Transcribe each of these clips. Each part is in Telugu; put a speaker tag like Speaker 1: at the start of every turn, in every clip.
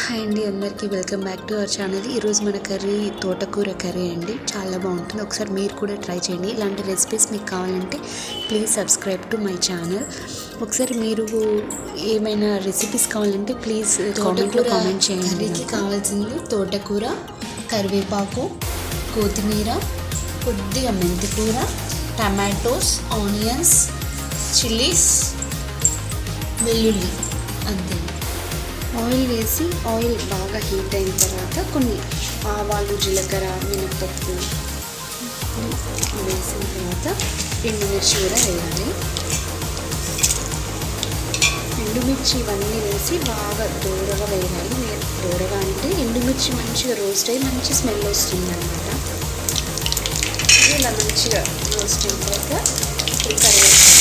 Speaker 1: హాయ్ అండి అందరికీ welcome back to our channel. ఈరోజు మన కర్రీ తోటకూర కర్రీ అండి. చాలా బాగుంటుంది. ఒకసారి మీరు కూడా ట్రై చేయండి. ఇలాంటి రెసిపీస్ మీకు కావాలంటే please subscribe to my channel ఒకసారి మీరు ఏమైనా రెసిపీస్ కావాలంటే ప్లీజ్ కామెంట్లో కామెంట్ చేయండి
Speaker 2: కర్రీకి కావాల్సింది తోటకూర కరివేపాకు కొత్తిమీర కొద్దిగా మెంతికూర టమాటోస్ ఆనియన్స్ చిల్లీస్ వెల్లుల్లి అంతే.
Speaker 1: ఆయిల్ వేసి ఆయిల్ బాగా హీట్ అయిన తర్వాత కొన్ని ఆవాలు జీలకర్ర మినపప్పు వేసిన తర్వాత ఎండుమిర్చి కూడా వేయాలి. ఎండుమిర్చి ఇవన్నీ వేసి బాగా దూరగా వేయాలి. దూరగా అంటే ఎండుమిర్చి మంచిగా రోస్ట్ అయ్యి మంచి స్మెల్ వస్తుంది అనమాట ఇలా మంచిగా రోస్ట్ అయిన తర్వాత కర్రీ కరివేపాకు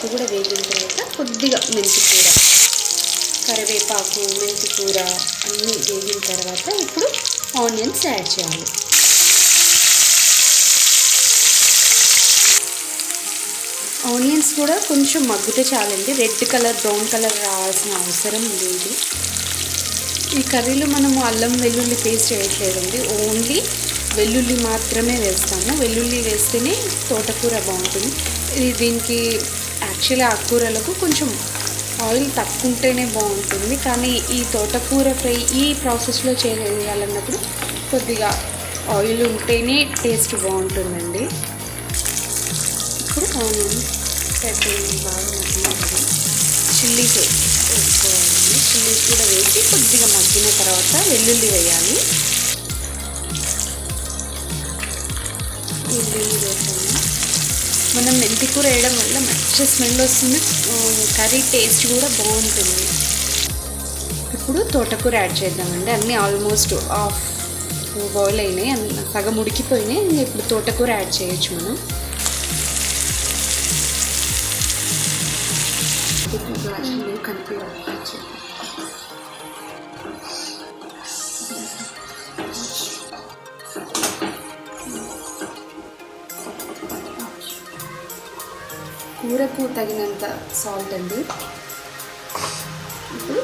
Speaker 1: పప్పు కూడా వేగిన తర్వాత కొద్దిగా మెంతికూర కరివేపాకు మెంతికూర అన్నీ వేగిన తర్వాత ఇప్పుడు ఆనియన్స్ యాడ్ చేయాలి. ఆనియన్స్ కూడా కొంచెం మగ్గితే చాలండి. రెడ్ కలర్ బ్రౌన్ కలర్ రావాల్సిన అవసరం లేదు. ఈ కర్రీలో మనము అల్లం వెల్లుల్లి పేస్ట్ వేయట్లేదండి. ఓన్లీ వెల్లుల్లి మాత్రమే వేస్తాము. వెల్లుల్లి వేస్తేనే తోటకూర బాగుంటుంది. ఇది దీనికి యాక్చువల్లీ ఆకుకూరలకు కొంచెం ఆయిల్ తక్కువ ఉంటేనే బాగుంటుంది. కానీ ఈ తోటకూర ఫ్రై ఈ ప్రాసెస్లో చేయాలన్నప్పుడు కొద్దిగా ఆయిల్ ఉంటేనే టేస్ట్ బాగుంటుందండి. ఇప్పుడు ఆనియన్ పెట్టండి బాగా మగ్గినప్పుడు చిల్లీస్ వేసుకోవాలండి. చిల్లీస్ కూడా వేసి కొద్దిగా మగ్గిన తర్వాత వెల్లుల్లి వేయాలి. వెల్లుల్లి వేసాము మనం మెంతి కూర వేయడం వల్ల మంచి స్మెల్ వస్తుంది. కర్రీ టేస్ట్ కూడా బాగుంటుంది. ఇప్పుడు తోటకూర యాడ్ చేద్దామండి. అన్నీ ఆల్మోస్ట్ హాఫ్ బాయిల్ అయినాయి. సగం ఉడికిపోయినాయి. ఇప్పుడు తోటకూర యాడ్ చేయొచ్చు మనం. గాజులు కనిపించవచ్చు కూరకు తగినంత సాల్ట్ అండి. ఇప్పుడు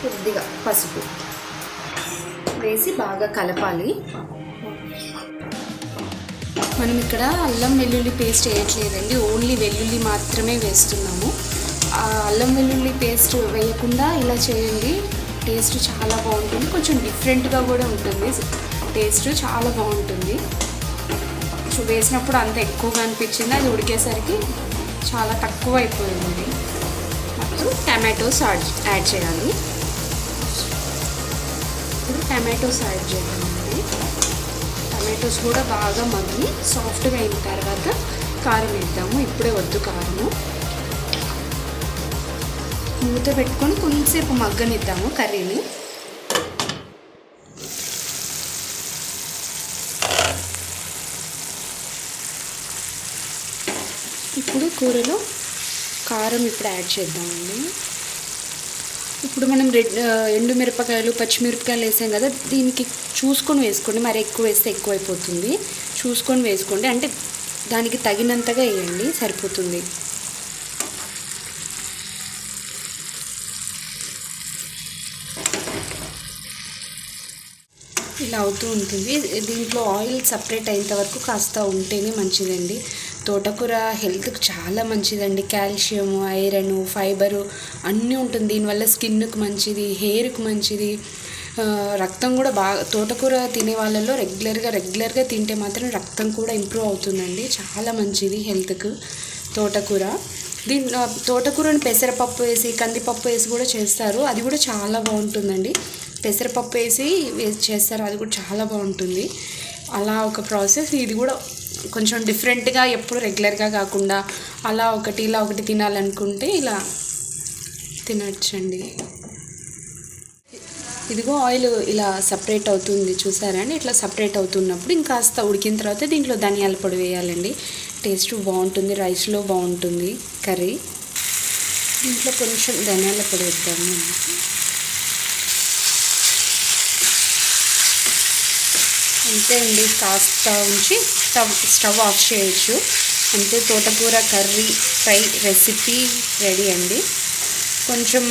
Speaker 1: కొద్దిగా పసుపు వేసి బాగా కలపాలి. మనం ఇక్కడ అల్లం వెల్లుల్లి పేస్ట్ వేయట్లేదండి. ఓన్లీ వెల్లుల్లి మాత్రమే వేస్తున్నాము. ఆ అల్లం వెల్లుల్లి పేస్ట్ వేయకుండా ఇలా చేయండి. టేస్ట్ చాలా బాగుంటుంది. కొంచెం డిఫరెంట్గా కూడా ఉంటుంది. టేస్ట్ చాలా బాగుంటుంది. సో వేసినప్పుడు అంత ఎక్కువగా అనిపించింది. అది ఉడికేసరికి చాలా తక్కువ అయిపోయింది అప్పుడు టమాటోస్ యాడ్ యాడ్ చేయాలి. ఇప్పుడు టమాటోస్ యాడ్ చేయాలండి టమాటోస్ కూడా బాగా మగ్గి సాఫ్ట్గా అయిన తర్వాత కారం వేద్దాము. ఇప్పుడే వద్దు కారము. మూత పెట్టుకొని కొంచెంసేపు మగ్గనిద్దాము కర్రీని. ఇప్పుడు కూరలో కారం ఇప్పుడు యాడ్ చేద్దామండి. ఇప్పుడు మనం రెడ్ ఎండు మిరపకాయలు పచ్చిమిరపకాయలు వేసాం కదా దీనికి చూసుకొని వేసుకోండి. మరి ఎక్కువ వేస్తే ఎక్కువైపోతుంది. చూసుకొని వేసుకోండి. అంటే దానికి తగినంతగా వేయండి సరిపోతుంది. ఇలా అవుతూ ఉంటుంది. దీంట్లో ఆయిల్ సపరేట్ అయ్యేంత వరకు కాస్త ఉంటేనే మంచిదండి. తోటకూర హెల్త్కి చాలా మంచిదండి. కాల్షియం ఐరన్ ఫైబరు అన్నీ ఉంటుంది. దీనివల్ల స్కిన్కి మంచిది హెయిర్కి మంచిది. రక్తం కూడా బాగా తోటకూర తినే వాళ్ళలో రెగ్యులర్గా రెగ్యులర్గా తింటే మాత్రం రక్తం కూడా ఇంప్రూవ్ అవుతుందండి. చాలా మంచిది హెల్త్కు తోటకూర. దీని తోటకూరని పెసరపప్పు వేసి కందిపప్పు వేసి కూడా చేస్తారు. అది కూడా చాలా బాగుంటుందండి. పెసరపప్పు వేసి వేసి చేస్తారు. అది కూడా చాలా బాగుంటుంది. అలా ఒక ప్రాసెస్. ఇది కూడా కొంచెం డిఫరెంట్గా ఎప్పుడు రెగ్యులర్గా కాకుండా అలా ఒకటి ఇలా ఒకటి తినాలనుకుంటే ఇలా తినచ్చండి. ఇదిగో ఆయిల్ ఇలా సపరేట్ అవుతుంది చూసారా అండి? ఇట్లా సపరేట్ అవుతున్నప్పుడు ఇంకాస్త ఉడికిన తర్వాత దీంట్లో ధనియాల పొడి వేయాలండి. టేస్ట్ బాగుంటుంది రైస్లో బాగుంటుంది కర్రీ. దీంట్లో కొంచెం ధనియాల పొడి వేద్దాము. అంతే అండి కాస్త ఉంచి స్టవ్ స్టవ్ ఆఫ్ చేయొచ్చు. అంతే తోటకూర కర్రీ ఫ్రై రెసిపీ రెడీ అండి. కొంచెం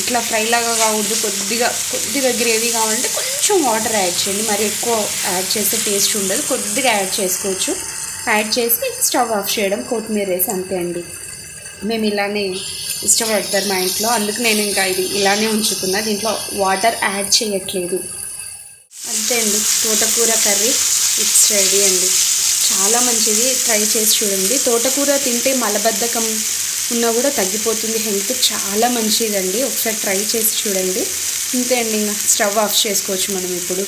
Speaker 1: ఇట్లా ఫ్రై లాగా కావద్దు కొద్దిగా కొద్దిగా గ్రేవీ కావాలంటే కొంచెం వాటర్ యాడ్ చేయండి. మరి ఎక్కువ యాడ్ చేస్తే టేస్ట్ ఉండదు కొద్దిగా యాడ్ చేసుకోవచ్చు. యాడ్ చేసి స్టవ్ ఆఫ్ చేయడం కొత్తిమీర వేసి అంతే అండి. మేము ఇలానే ఇష్టపడతారు మా ఇంట్లో. అందుకు నేను ఇంకా ఇది ఇలానే ఉంచుకున్నా దీంట్లో వాటర్ యాడ్ చేయట్లేదు. అంతే అండి. తోటకూర కర్రీ ఇట్స్ రెడీ అండి. చాలా మంచిది. ట్రై చేసి చూడండి. తోటకూర తింటే మలబద్ధకం ఉన్నా కూడా తగ్గిపోతుంది. హెల్త్ చాలా మంచిదండి. ఒకసారి ట్రై చేసి చూడండి. అంతే అండి. ఇంకా స్టవ్ ఆఫ్ చేసుకోవచ్చు మనం ఇప్పుడు.